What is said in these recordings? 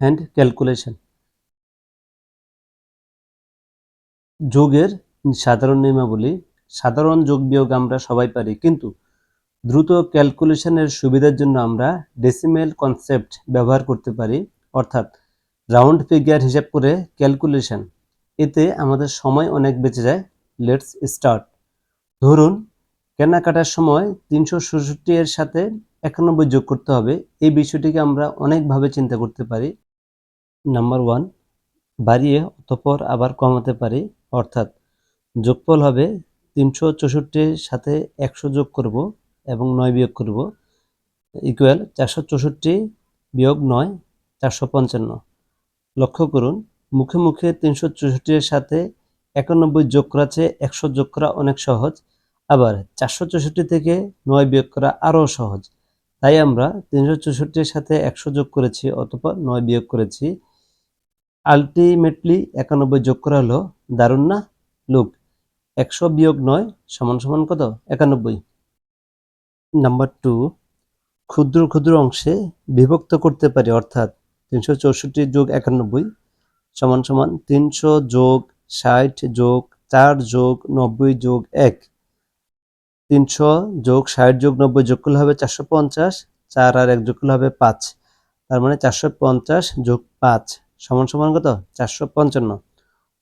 Hand calculation যোগের সাধারণ নিয়মাবলী, সাধারণ যোগ বিয়োগ আমরা সবাই পারি, কিন্তু দ্রুত ক্যালকুলেশনের সুবিধার জন্য আমরা ডেসিমেল কনসেপ্ট ব্যবহার করতে পারি, অর্থাৎ রাউন্ড ফিগার হিসাব করে ক্যালকুলেশন এতে আমাদের সময় অনেক বেঁচে যায়। লেটস স্টার্ট ধরুন, কেনাকাটার সময় তিনশো এর সাথে একানব্বই যোগ করতে হবে। এই বিষয়টিকে আমরা অনেকভাবে চিন্তা করতে পারি। নাম্বার ওয়ান, বাড়িয়ে অতপর আবার কমাতে পারি, অর্থাৎ যোগফল হবে তিনশো চৌষট্টির সাথে একশো যোগ করব এবং নয় বিয়োগ করব ইকুয়াল চারশো চৌষট্টি বিয়োগ নয়, চারশো পঞ্চান্ন। লক্ষ্য করুন, মুখে মুখে তিনশো চৌষট্টির সাথে একানব্বই যোগ করা চেয়ে একশো যোগ করা অনেক সহজ, আবার চারশো চৌষট্টি থেকে নয় বিয়োগ করা আরও সহজ। তাই আমরা তিনশো চৌষট্টির সাথে একশো যোগ করেছি অথবা নয় বিয়োগ করেছি আলটিমেটলি একানব্বই যোগ করা হলো, দারুণ না? লুক একশো বিয়োগ নয় সমান সমান কত? একানব্বই। নাম্বার টু ক্ষুদ্র ক্ষুদ্র অংশে বিভক্ত করতে পারি, অর্থাৎ তিনশো চৌষট্টি যোগ একানব্বই সমান সমান তিনশো যোগ ষাট যোগ চার যোগ নব্বই যোগ এক। তিনশো যোগ ষাট যোগ নব্বই যোগ করলে হবে চারশো পঞ্চাশ, চার আর এক যোগ করলে হবে পাঁচ। তার মানে চারশো পঞ্চাশ যোগ পাঁচ। সমান সমান কত? চারশো পঞ্চান্ন।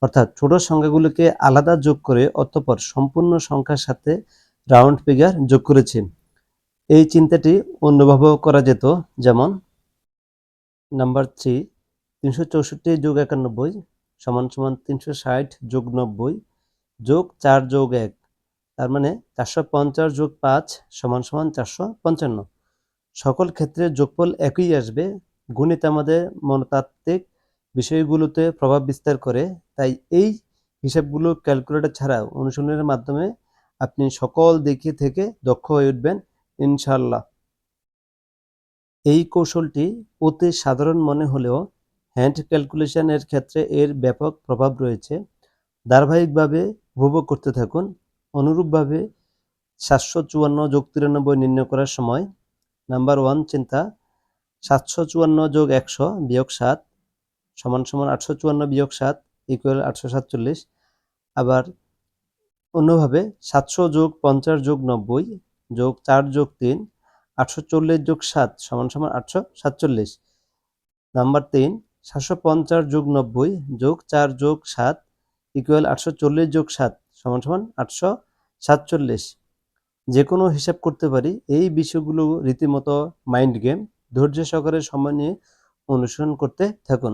অর্থাৎ ছোট সংখ্যাগুলোকে আলাদা যোগ করে অতঃপর সম্পূর্ণ সংখ্যার সাথে রাউন্ড ফিগার যোগ করেছি। এই চিন্তাটি অন্যভাবেও করা যেত, যেমন নাম্বার থ্রি, তিনশো চৌষট্টি যোগ একানব্বই সমান সমান তিনশো ষাট যোগ নব্বই যোগ চার যোগ এক, তার মানে চারশো পঞ্চাশ যোগ পাঁচ সমান সমান চারশো পঞ্চান্ন। সকল ক্ষেত্রে যোগফল একই আসবে, গণিত আমাদের মনতাত্ত্বিক বিষয়গুলোতে প্রভাব বিস্তার করে, তাই এই হিসাবগুলো ক্যালকুলেটর ছাড়া অনুশীলনের মাধ্যমে আপনি সকল দিকে থেকে দক্ষ হয়ে উঠবেন ইনশাল্লাহ এই কৌশলটি অতি সাধারণ মনে হলেও হ্যান্ড ক্যালকুলেশনের ক্ষেত্রে এর ব্যাপক প্রভাব রয়েছে। ধারাবাহিকভাবে উপভোগ করতে থাকুন, অনুরূপভাবে সাতশো চুয়ান্ন যোগ তিরানব্বই নির্ণয় করার সময়, নাম্বার ওয়ান চিন্তা, সাতশো চুয়ান্ন যোগ একশো বিয়োগ সাত সমান সমান আটশো চুয়ান্ন বিয়োগ সাত ইকুয়াল আটশো সাতচল্লিশ। আবার অন্যভাবে সাতশো যোগ পঞ্চাশ যোগ নব্বই যোগ চার যোগ তিন, আটশো চল্লিশ যোগ সাত সমান সমান আটশো সাতচল্লিশ। নাম্বার তিন, সাতশো পঞ্চাশ যোগ নব্বই যোগ চার যোগ সাত ইকুয়াল আটশো চল্লিশ যোগ সাত সমান সমান আটশো সাতচল্লিশ। যে কোনো হিসাব করতে পারি, এই বিষয়গুলো রীতিমতো মাইন্ড গেম ধৈর্য সহকারে সময় নিয়ে অনুসরণ করতে থাকুন।